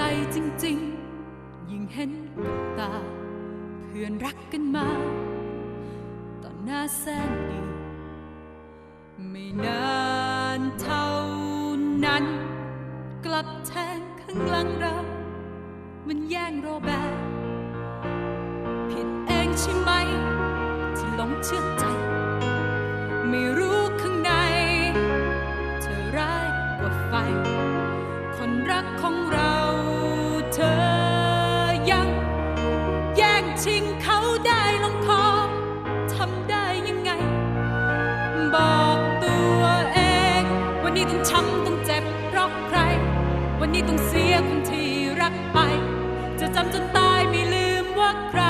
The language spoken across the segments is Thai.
ใจจริง ๆ ยิ่งเห็นกับตา เพื่อนรักกันมาตอนหน้าแสนดีไม่นานเท่านั้น กลับแทงข้างหลังเรา มันแย่งโรแบผิดเองใช่ไหม ที่หลงเชื่อใจ รักของเราเธอยัง แย่งชิงเขาได้ลงคอทำได้ยังไง บอกตัวเอง วันนี้ต้องช้ำต้องเจ็บเพราะใคร วันนี้ต้องเสียคนที่รักไป จะจำจนตายไม่ลืมว่าใคร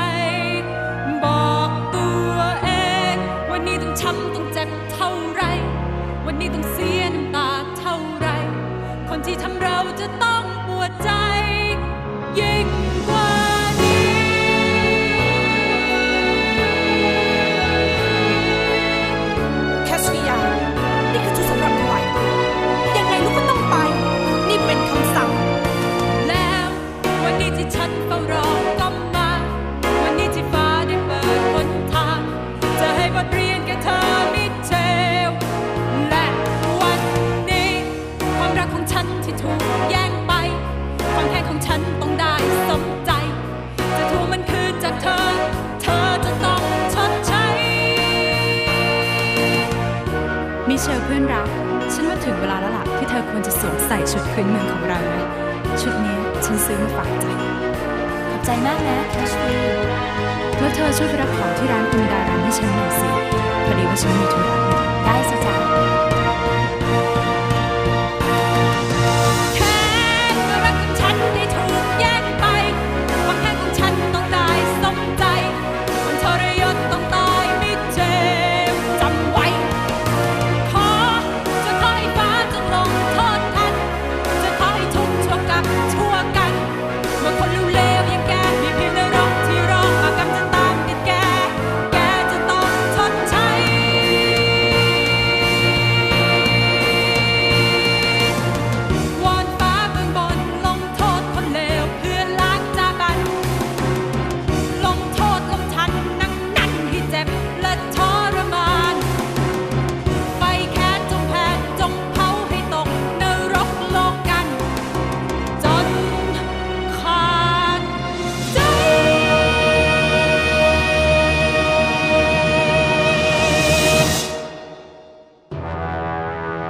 บอกตัวเอง วันนี้ต้องช้ำต้องเจ็บ เราจะต้องปวดใจ ยิ่งกว่านี้ แคชฟิยา นี่คือชุดสำหรับถวายตัวยังไงลูกก็ต้องไป นี่เป็นคำสั่ง แล้ววันนี้ที่ฉัน ที่ถูกแย่งไป ความแค้นของฉันต้องได้สมใจ จะทวงมันคืนจากเธอ เธอจะต้องชดใช้ มิเชลเพื่อนรัก ฉันว่าถึงเวลาแล้วล่ะที่เธอควรจะสวมใส่ชุดพื้นเมืองของเรานะชุดนี้ฉันซื้อมาฝากใจขอบใจมากนะแคชฟีแล้วเธอช่วยไปรับของที่ร้านคุณดารันให้ฉันหน่อยสิพอดีว่าฉันมีธุระได้สิ